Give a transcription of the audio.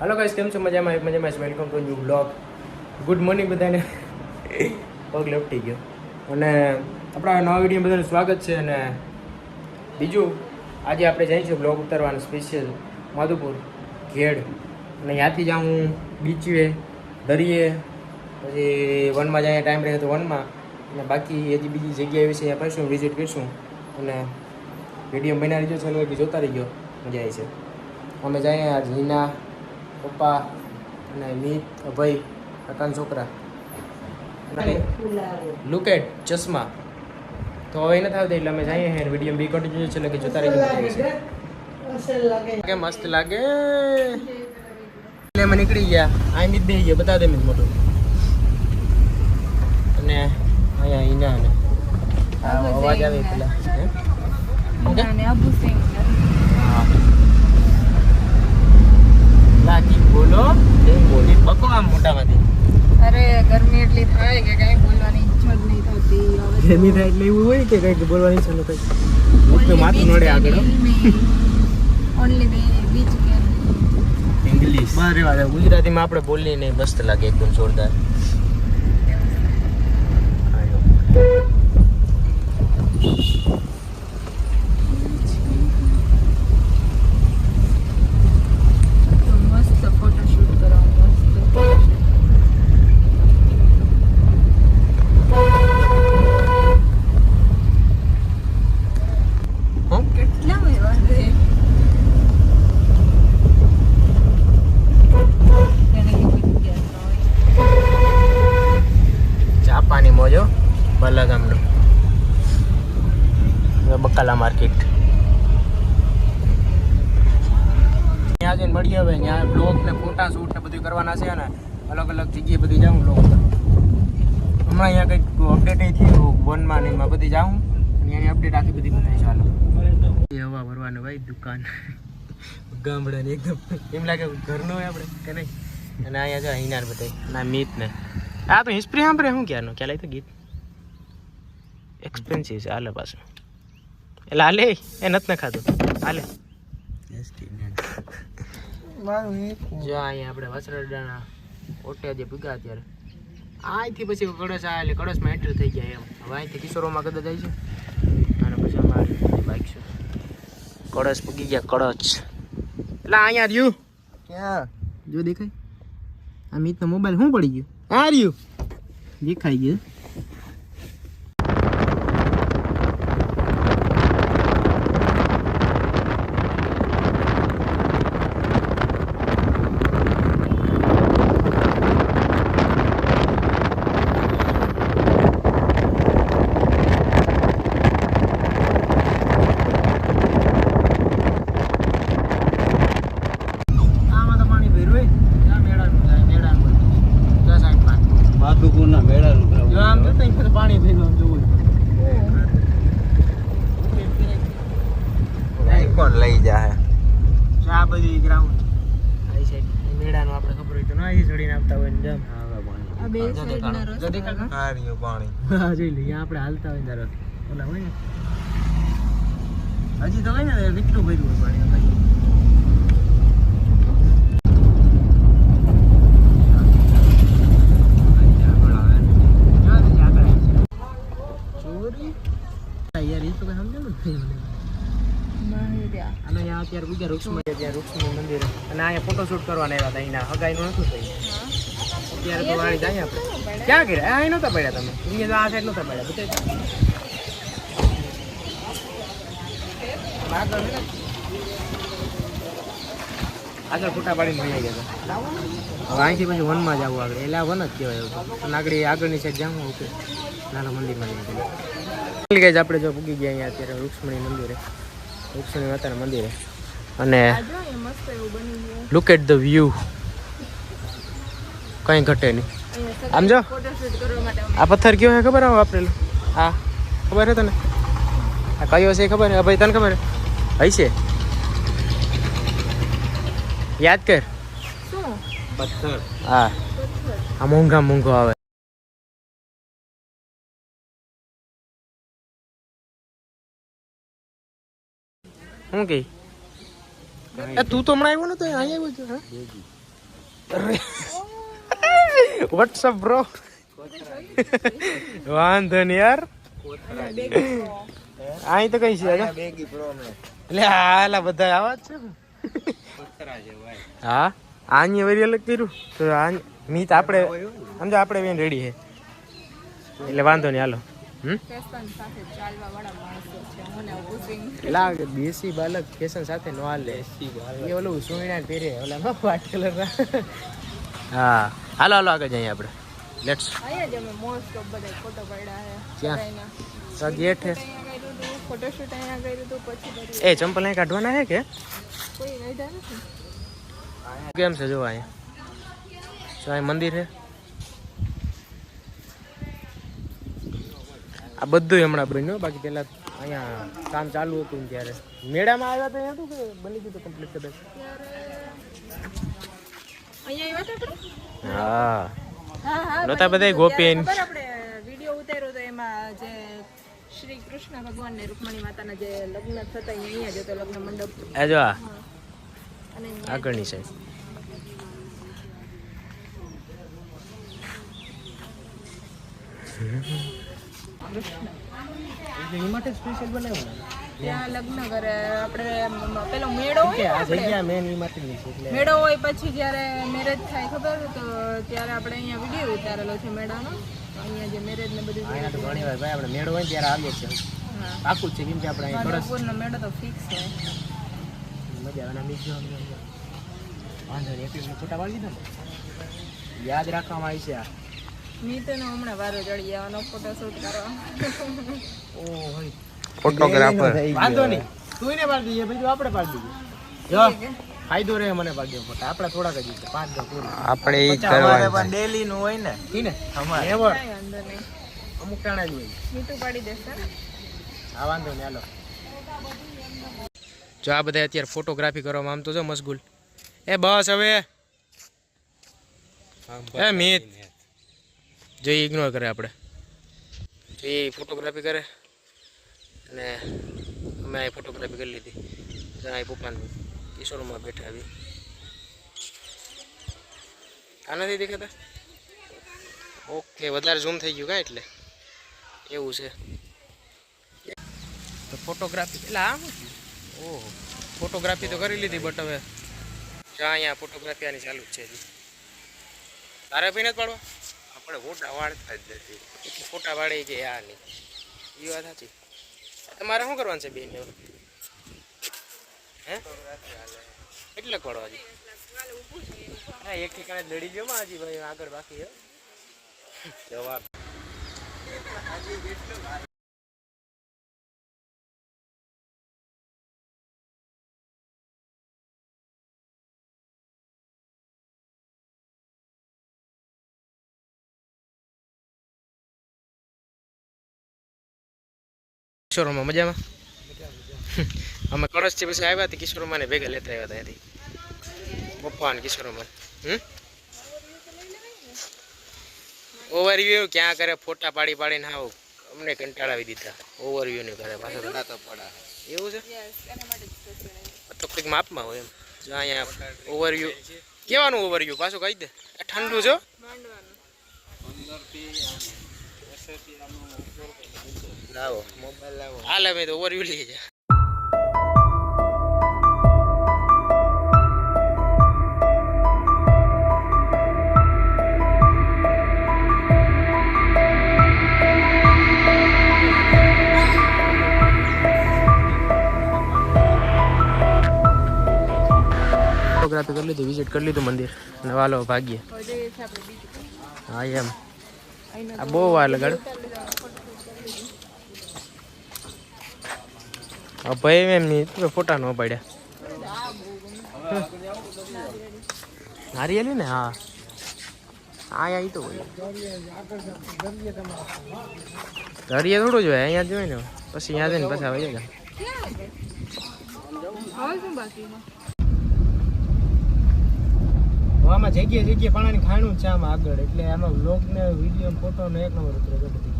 હાલો guys કેમ છો? મજામાં મજામાં welcome to new blog good morning બધાને. પગ લપટી ગયો. અને આપણા નવા વીડિયો બધાનું સ્વાગત છે અને બીજું, આજે આપણે જઈશું બ્લોગ ઉતારવાનું સ્પેશિયલ માધુપુર ઘેડ. અને ત્યાંથી જ હું બીચવે દરિયે, પછી વનમાં જાય ટાઈમ રહે તો વનમાં. અને બાકી હજી બીજી જગ્યાએ વિશે ત્યાં પાછું વિઝિટ કરીશું. અને વીડિયો બના રહ્યો છે જોતા ગયો મજા આવી છે. અમે જઈએ આજ હિના પપ્પા અને મિત, અભય, કાકાના છોકરા. લુક એટ ચશ્મા. તો હવે નથી આવતી એટલે અમે જઈએ હે વીડિયો બી કન્ટિન્યુ છે એટલે કે જોતા રહીજો છે કે મસ્ત લાગે. એટલે અમે નીકળી ગયા. આ મિત બે ગયા બતા દે મિત મોટું. અને અહીંયા હિના ને. અવાજ આવે પેલા. અબુ સિંહ લાગી બોલો કેમ બોલી બકો આમ મોટામાંથી? અરે ગરમી એટલી થાય કે કઈ બોલવાની ઈચ્છા જ નહીં થતી હવે ગરમી થાય એટલે એવું હોય કે કંઈક બોલવાની ચાલુ થાય તો માથું નડે આગળ ઓનલી બીચ ઇંગ્લિશ બહાર વાત ગુજરાતીમાં આપણે બોલીએ નહીં મસ્ત લાગે એકદમ જોરદાર. તો મસ્ત ફોટોશૂટ કરાવું મસ્ત હં? કેટલા એવા છે એને કીધું કે ચાપાની મોજો ગામનો. બકાલા માર્કેટ. ત્યાં જઈને મળીએ હવે ત્યાં બ્લોગ ને ફોટા શૂટ ને બધું કરવાના છે ને અલગ અલગ જગ્યાએ બધી જાઉં બ્લોગ હમણાં અહીંયા કંઈક અપડેટ નહીં થયું વનમાં ને એમાં બધી જાઉં. અને એની અપડેટ આખી બધી બતાવી ચાલો હવા ભરવાનું ભાઈ દુકાન. ગામડાની એકદમ. એમ લાગે ઘરનું હોય આપણે, કે નહીં? અને અહીંયા જો હિનાર બધા. ના મીત ને. આ તો હિસ્પ્રી સાંભળે, શું ક્યાંનો ક્યાં લઈ તો ગીત. એક્સપેન્સિવ છે હાલે પાછું એટલે હાલે એ નથી ને ખાધું હાલે જો અહીંયા આપણે વસરડાના ઓટે જે ભૂગા અત્યારે અહીંથી પછી કળશ આ એટલે કળશમાં એન્ટર થઈ ગયા એમ હવે અહીંથી કિશોરોમાં કદાચ જાય છે અને પછી અમારે બાઇક છે કળશ પૂગી ગયા કળશ એટલે અહીંયા રહ્યું ક્યાં જો દેખાય આ મિતનો મોબાઈલ શું પડી ગયું આ રહ્યું દેખાઈ ગયું આમાં તો પાણી ભર્યું હોય ત્યાં મેળાનું જાય મેળાનું બધું દસ આઠમાં માધુપુરના મેળાનું જો ગ્રાઉન્ડ. આમ જોતા હોય તો પાણી ભર્યું આમ જોવું કોણ લઈ જાય આ બધી ગ્રાઉન્ડ. આ સાઈડ મેળાનું આપણે ખબર હોય તો ના અહીં ચડીને આવતા હોય ને જમ. આ બે સાઈડના રસ્તા આ રહ્યું પાણી. હા જોઈ લઈએ આપણે હાલતા હોય ધારો ઓલા હોય ને. હજી તો હોય ને કેટલું ભર્યું હોય પાણી ભાઈ ચોરી યાર એ તો કઈ સમજણ જ નહીં મને માહિર્યા અને અત્યારે બીજા વૃક્ષમાં ત્યાં વૃક્ષનું મંદિર. અને અહીંયા ફોટોશૂટ કરવાના આવ્યા હતા અહીંના. હગાઈનું નતું થયું. અત્યારે તો વાળી જાય આપણે. ક્યાં ગયા અહીં નહોતા પડ્યા તમે. અહીંયા આ સાઈડ નહોતા પડ્યા. બધા આગળ ફોટા પાડીને ભણી ગયા હતા. હવે અહીંથી પછી વનમાં જવું આગળ. એટલે વન જ કહેવાય એવું અને આગળ આગળની સાઈડ જાઉં ઓકે નાના મંદિરમાં ગઈ આપણે જો પૂગી ગયા અહીંયા અત્યારે રૂક્ષ્મણી મંદિરે. રૂક્ષ્મણી માતાના મંદિરે. અને લુક એટ ધ વ્યૂ કંઈ ઘટે નહીં. આમ જો. આ પથ્થર કયો હે ખબર આવે વાપરેલો હા. ખબર હે તને? આ કયો છે ખબર હે ભાઈ તને ખબર હે છે. યાદ કર. પથ્થર. હા. આ મોંઘા મોંઘો આવે. શું કે તું તો હમણાં આવ્યો નતો અહીંયા આવ્યો છે અરે. વોટ્સઅપ બ્રો વાંધો નહીં યાર. અહીં તો કઈ છે એટલે હાલા? બધા આવા જ છે ને. હા? આની વરી અલગ કર્યું? તો આ મીત આપણે સમજો આપણે બેન રેડી છે. એટલે વાંધો નહીં હાલો. છે લાગે દેશી બાલક ફેશન સાથે નો હાલે. એ ઓલું સુઈણા પહેરે ઓલા નો વ્હાઈટ કલર હા. હાલો હાલો આગળ જઈએ આપણે. લેટ્સ અહીંયા જ અમે મોસ્ટ ઓફ બધા ફોટો પાડ્યા છે ક્યાં? બધાયના. ગેટ હે અહીંયા કર્યું હતું ફોટોશૂટ અહીંયા કર્યું હતું પછી એ ચંપલ અહીં કાઢવાના છે કે? કોઈ કેમ છે જો અહીંયા અહીં મંદિર છે. આ બધું હમણાં બન્યું બાકી પેલા અહીંયા કામ ચાલુ હતું ત્યારે. મેળામાં આવ્યા તો અહીંયા હતું કે બની ગયું કમ્પ્લીટ કદાચ હા. હા બધા નહોતા બની ગોપીન. આપણે વીડિયો ઉતાર્યો તો એમાં જે શ્રી કૃષ્ણ ભગવાન ને રૂકમણી માતાના જે લગ્ન થતા અહીંયા જ હતો લગ્ન મંડપ. એ જો અને આગળની સાઈડ સ્પેશિયલ બનાવ્યું ત્યાં લગ્ન કરે. આપણે પેલો મેળો હોય આ જગ્યા મેન એ માટે છે એટલે. મેળો હોય પછી જ્યારે મેરેજ થાય ખબર તો ત્યારે આપણે અહીંયા વીડિયો ઉતારેલો છે મેળાનો. અહીંયા જે મેરેજ ને બધું અહીંયા તો ઘણી વાર ભાઈ આપણે મેળો હોય ત્યારે આવીએ છીએ. પાકું છે કેમ કે આપણે અહીંયા થોડો મેળો તો ફિક્સ છે. મજા આવે ના બીજો. વાંધો નહીં એટલી ફોટા પાડી દીધા યાદ રાખવામાં આવી છે આ. નીતેનો હમણાં વારો ચડી જવાનો ફોટોશૂટ કરવા ઓ હોય ફોટોગ્રાફર વાંધો નહીં. તું ને પાડી દઈએ બીજું આપણે પાડી દઈએ. જો ફાયદો રહે મને પાડી ફોટા આપણે થોડાક જ પાંચ દસ પૂરું આપણે ઈ કરવાનું. પણ ડેલી નું હોય ને ઈ ને? અમારે. એવર કાંઈ વાંધો નહીં. અમુક ટાણા જ હોય. નીતું પાડી દેશે ને હા વાંધો નહીં હાલો. જો આ બધા અત્યારે ફોટોગ્રાફી કરવામાં આમ તો જો મશગુલ. એ બસ હવે. એ મિત. જો ઇગ્નોર કરે આપણે. જો એ ફોટોગ્રાફી કરે. અને અમે અહીં ફોટોગ્રાફી કરી લીધી. જો અહીં પપ્પાનું કિશોરમાં બેઠા આવી. આ નથી દેખાતા? ઓકે વધારે ઝૂમ થઈ ગયું કાં એટલે? એવું છે. તો ફોટોગ્રાફી એટલે આમ ઓહો ફોટોગ્રાફી તો કરી લીધી બટ હવે જ્યાં અહીંયા ફોટોગ્રાફી આની ચાલુ જ છે તારે પીને જ પાડવા? આપણે ફોટા વાળતા જ નથી. એટલે ફોટા વાળે છે આ નહીં. એ વાત સાચી? તમારે શું કરવાનું છે બેન? હે? એટલે પાડવા હજી હા એક ઠેકાણે લડી ગયો માં હજી ભાઈ આગળ બાકી હે. જવાબ. કિશોરમાં મજામાં? અમે કળશથી પછી આવ્યા હતા કિશોરમાં ભેગા લેતા આવ્યા હતા ત્યાંથી પપ્પા અને કિશોરમાં. ઓવરવ્યુ ક્યાં કરે, ફોટા પાડી પાડીને આવું. અમને કંટાળાવી દીધા. ઓવરવ્યુ ને કરે, પાછો એવું છે? તો કંઈક માપમાં હોય એમ. જો અહીંયા ઓવરવ્યુ કેવાનું ઓવરવ્યુ પાછું કહી દે. ઠંડુ છો લાવો. મોબાઈલ લાવો. હાલ અમે તો ઓવરવ્યુ લઈએ છે ફોટોગ્રાફી કરી લીધી વિઝિટ કરી લીધું મંદિર. અને વાલો ભાગ્ય. હા એમ. આ બહુ વાર લગાડ ભાઈ એમ નહીં તમે ફોટા ન પાડ્યા. નારિયેલી ને? હા. હા તો દરિયા થોડું જોઈએ અહીંયા જોઈએ ને. પછી અહીંયા જઈને પછી આવી જાય. આમાં જગ્યાએ જગ્યાએ પાણાની ખાણું છે આમાં આગળ. એટલે આમાં બ્લોગ ને વીડિયો ફોટો ને એક નંબર ઉતરે બધી.